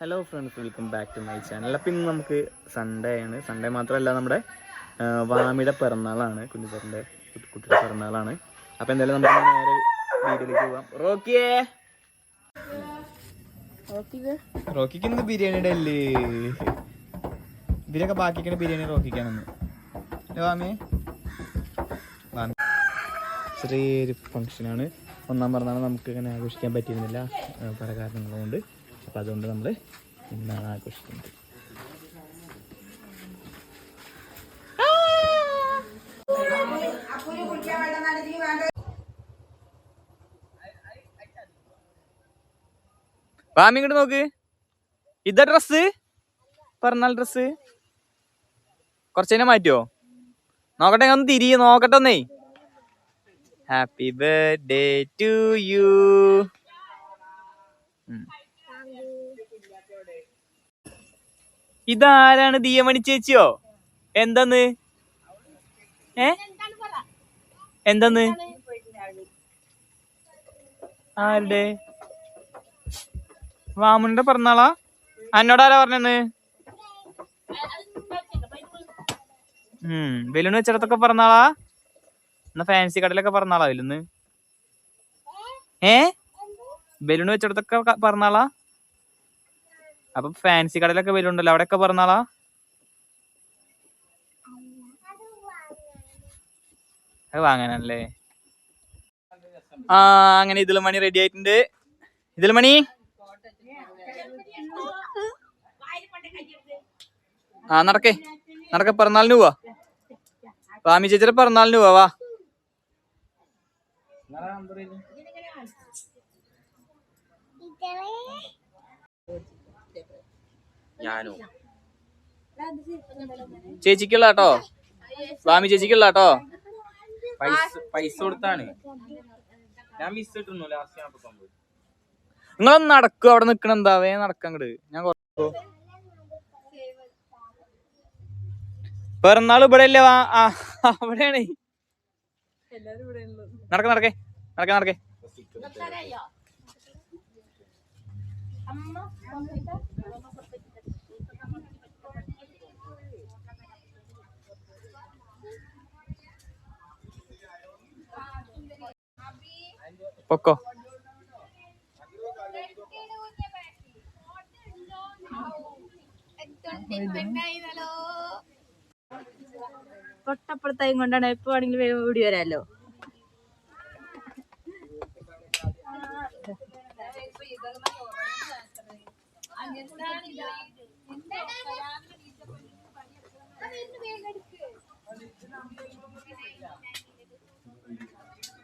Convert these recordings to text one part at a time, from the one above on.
Hello friends welcome back to my channel അപ്പം ഇന്ന് നമുക്ക് സൺഡേ ആണ്. സൺഡേ മാത്രമല്ല നമ്മുടെ വാമിയുടെ പിറന്നാളാണ്. കുഞ്ഞുപേരന്റെ കുട്ടിയുടെ പിറന്നാളാണ്. അപ്പം എന്തായാലും നമുക്ക് നേരെ വീട്ടിലേക്ക് പോവാം. റോക്കിയേ! റോക്കിക്ക്? ഇന്ന് ബിരിയാണിയുടെ അല്ലേ? ഇതിലൊക്കെ ബാക്കിക്കുന്ന ബിരിയാണി റോക്കിക്കാണെന്ന്. വാമിയെ വാമി? ചെറിയൊരു ഫങ്ഷനാണ് ഒന്നാം പിറന്നാൾ നമുക്ക് ഇങ്ങനെ ആഘോഷിക്കാൻ പറ്റിയിരുന്നില്ല. പല കാരണങ്ങളുകൊണ്ട് അപ്പം അതുകൊണ്ട് നമ്മൾ ഇന്നാണ് ആഘോഷിക്കുന്നത്. വാമി ഇങ്ങോട്ട് നോക്ക്. ഇതാ ഡ്രസ് പറഞ്ഞാൽ ഡ്രസ് കുറച്ചതിനെ മാറ്റുമോ നോക്കട്ടെ ഒന്ന് തിരിയെ നോക്കട്ടെ ഒന്നേ. ഹാപ്പി ബർത്ത്ഡേ ടു യു ഇതാരാണ് ദിയമണി ചേച്ചിയോ? എന്തെന്ന്? ഏ? എന്തെന്ന്? ആരുടെ? വാമുന്റെ പറഞ്ഞാളാ അന്നോടാരാ പറഞ്ഞെന്ന്? ഉം ബലൂൺ വെച്ചിടത്തൊക്കെ പറഞ്ഞാളാ എന്നാ ഫാൻസി കടയിലൊക്കെ പറഞ്ഞാളാ ബലൂന്ന് ഏ? ബലൂൺ വെച്ചിടത്തൊക്കെ പറഞ്ഞാളാ അപ്പൊ ഫാൻസി കടയിലൊക്കെ വരുന്നുണ്ടല്ലോ. അവിടെയൊക്കെ പറഞ്ഞാളാ അത് വാങ്ങാനല്ലേ? ആ അങ്ങനെ ഇതിൽ മണി റെഡി ആയിട്ടുണ്ട്. ഇതിൽ മണി ആ നടക്കേ. നടക്ക പിറന്നാളിന് പോവാ. വാമി ചേച്ചിയുടെ പിറന്നാളിന് പോവാ. ഞാനോ. ചേച്ചിക്കുള്ള കേട്ടോ സ്വാമി ചേച്ചിക്കുള്ള കേട്ടോ പൈസ പൈസ കൊടുത്താണ്. ഞാൻ മിസ് ഇട്ടുന്നു ലാസ്റ്റ് സംഭവം നിങ്ങളൊന്ന് നടക്കും അവിടെ നിക്കണ എന്താ? വേ നടക്കങ്ങട് ഞാൻ പിറന്നാൾ ഇവിടെ അല്ലേ വാ അവിടെയാണ്. നടക്ക നടക്കേ. നടക്ക നടക്കേ. പൊക്കോ. തൊട്ടപ്പുറത്തായും കൊണ്ടാണ് എപ്പോ ആണെങ്കിലും ഓടി വരാലോ.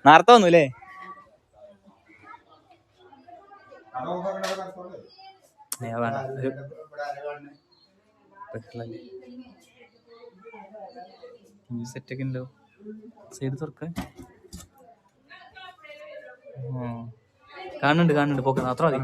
നേരത്തെ വന്നു അല്ലേ സെറ്റ് ഒക്കെ ഉണ്ടോ? സൈഡ് തുറക്ക. കാണുന്നുണ്ട് കാണുന്നുണ്ട്. പോക്ക് അത്ര മതി.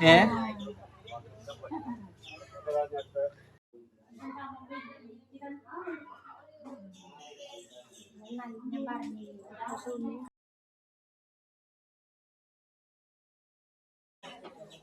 Yeah.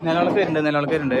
നിലവിളക്ക് വരുന്നുണ്ട് ഞാൻ വരുന്നുണ്ട്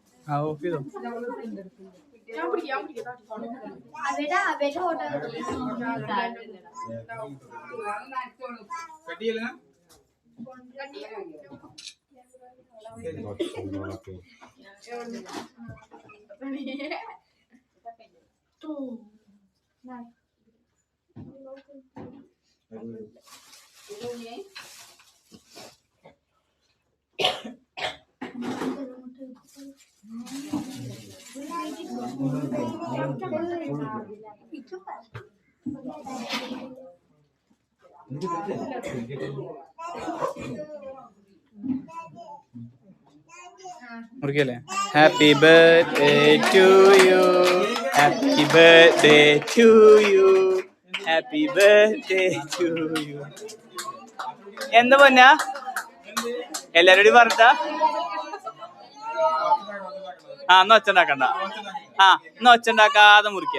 आओ फिर क्यों पड़ गया मुझे तो बेटा बेटा होटल कटिए लेना कटिए तो ना മുറിക്കല്ലേ happy birthday to you happy birthday to you happy birthday to you എന്താ പൊന്നാ? എല്ലാരോടും പറഞ്ഞ ആ എന്നാ ഒച്ച ഉണ്ടാക്കണ്ട ആ എന്നാ ഒച്ച ഉണ്ടാക്കാതെ മുറിക്ക.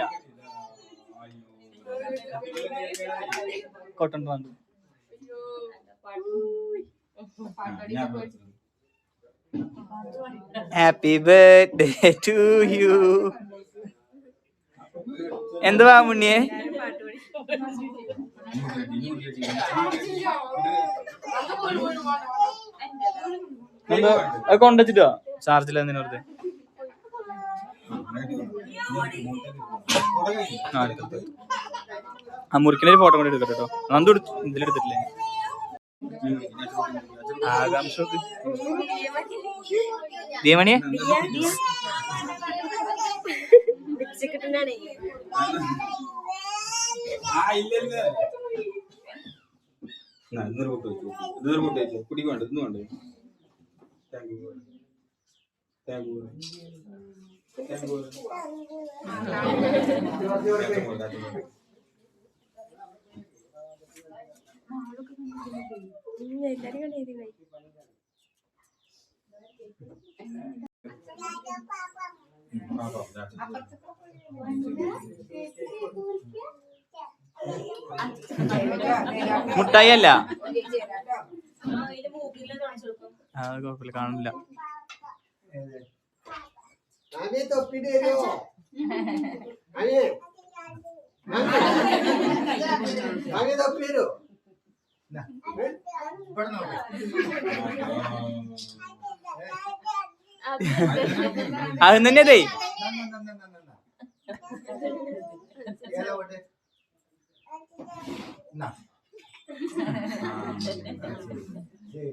കൊട്ടൻ വന്നു. ഹാപ്പി ബർത്ത്ഡേ ടു യു എന്തുവാ മുണ്ണിയെ കൊണ്ടുവച്ചിട്ടോ വെറുതെ? ആ മുറിക്കിന്റെ ഫോട്ടോ കൂടി എടുക്കട്ടെ കേട്ടോ നന്ദു ഇതിലെടുത്തിട്ടില്ലേ ആകാംക്ഷ ദേവണിയെ? ഇന്നൊരു കുടിക്ക് വേണ്ട ഇന്ന് വേണ്ടേ. Thank you thank you thank you മുട്ടായി അല്ല ആ കുഴപ്പമില്ല. കാണില്ല അനി തൊപ്പിട്ട് തരുമോ আমি আমি তো পিড়ো അത് തന്നെ ദേ ശരി.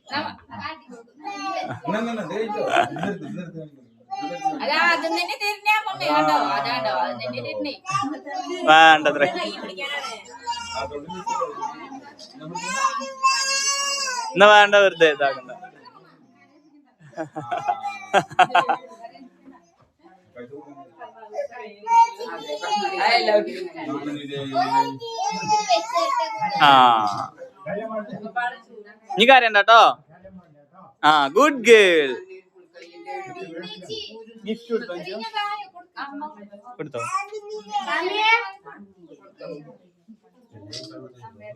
വേണ്ടത്രേ. എന്നാ വേണ്ട വെറുതെ ഇതാക്കണ്ട. ആ. നീ കാര്യം കേട്ടോ. ആ ഗുഡ് ഗേൾ കൊടുത്തോ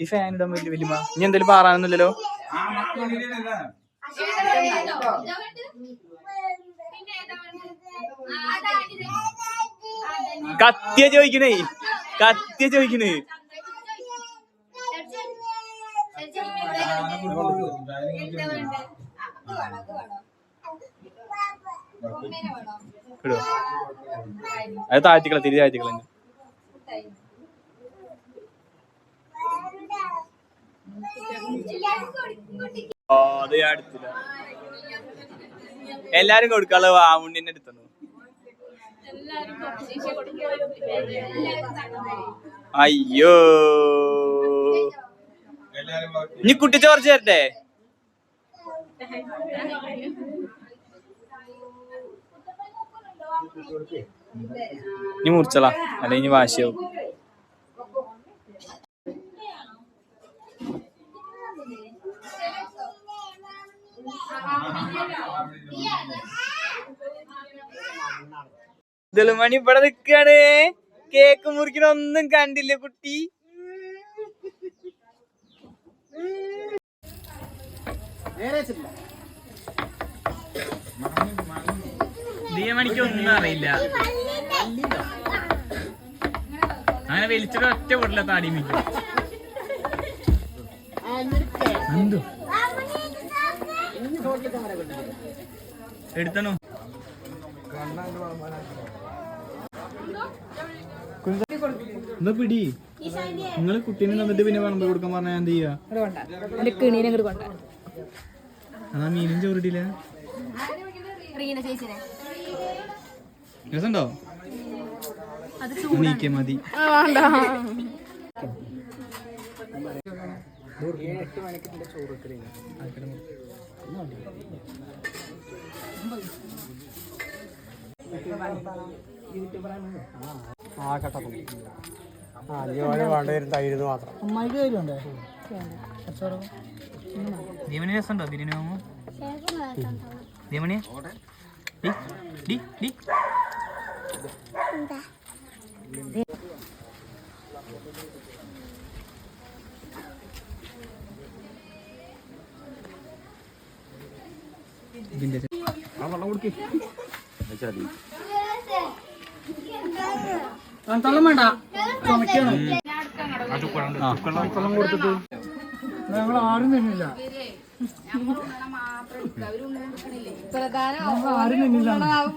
ഈ ഫാൻ ഇടാൻ വലിയ വലിയ ഇനി എന്തെങ്കിലും പാറാനൊന്നുമില്ലല്ലോ? കത്തിയ ചോദിക്കണേ. കത്തിയ ചോദിക്കണേ. ഇടുവോ അത് താഴ്ത്തിക്കള തിരി താഴ്ത്തിക്കള എല്ലാരും കൊടുക്കാനുള്ള വാമുണ്ണിന്റെ അടുത്തു അയ്യോ. ഇനി കുട്ടി ചോർച്ച തരട്ടെ ഇനി മുറിച്ചളാ. അല്ലെ ഇനി വാശിയാവും. മണി ഇവിടെ നിക്കാണ്. കേക്ക് മുറിക്കണ ഒന്നും കണ്ടില്ല കുട്ടി. മണിക്ക് ഒന്നും അറിയില്ല. അങ്ങനെ വലിച്ചിട്ട് ഒറ്റ വിടില്ല താടി മിക്കും എന്തോ? എടുത്തണോ. എന്താ പിടി? നിങ്ങൾ കുട്ടീനെ തന്നിട്ട് പിന്നെ വിളമ്പ് കൊടുക്കാൻ പറഞ്ഞാൽ എന്ത് ചെയ്യാ? കിണീനെ മീനും കൊണ്ട അതാ മീനും മതി. റീന ചേച്ചിനെ രസമുണ്ടോ നീക്കിയ മതി ദീമണി രസമുണ്ടോ ബിരിയാണി വാങ്ങുമ്പോ? ദീമണി ഡി ഡി ഡി. ഇതിന്റെ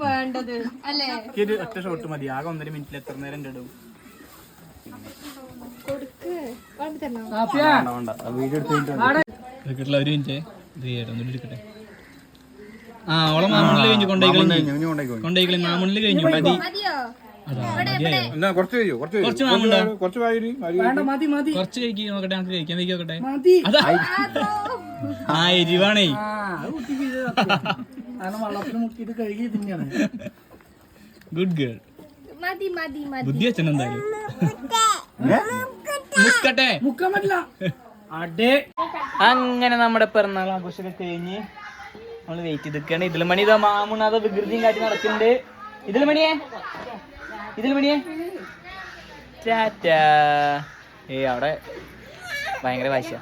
വേണ്ടത്. അല്ലേ? ഒരു ഒറ്റ ഷോട്ട് മതി. ആകെ ഒന്നര മിനിറ്റിൽ എത്ര നേരം കിടും ആ ഓളെ മാമണിൽ കഴിഞ്ഞു കൊണ്ടേക്കളി കൊണ്ടേക്കളി മാമണിൽ കഴിഞ്ഞു മതി. കുറച്ച് കഴിക്കി നോക്കട്ടെ നമുക്ക് കഴിക്കാൻ വയ്ക്കി നോക്കട്ടെ. അതാ. ആ എരിവാണേ. ഗുഡ് ഗേൾ ബുദ്ധി വെച്ചൻ എന്തായാലും. മുക്കട്ടെ. അങ്ങനെ നമ്മുടെ പിറന്നാൾ ആഘോഷമൊക്കെ കഴിഞ്ഞ് നമ്മൾ വെയിറ്റ് ചെയ്ത് നിൽക്കുകയാണ് ഇതിൽ മണി ഇതാ മാമുണ് അത് വികൃതിയും കാട്ടി നടക്കുന്നുണ്ട്. ഇതിൽ മണിയേ. ഇതിൽ മണിയേ ടാറ്റാ. ഏ അവിടെ ഭയങ്കര വാശിയാ.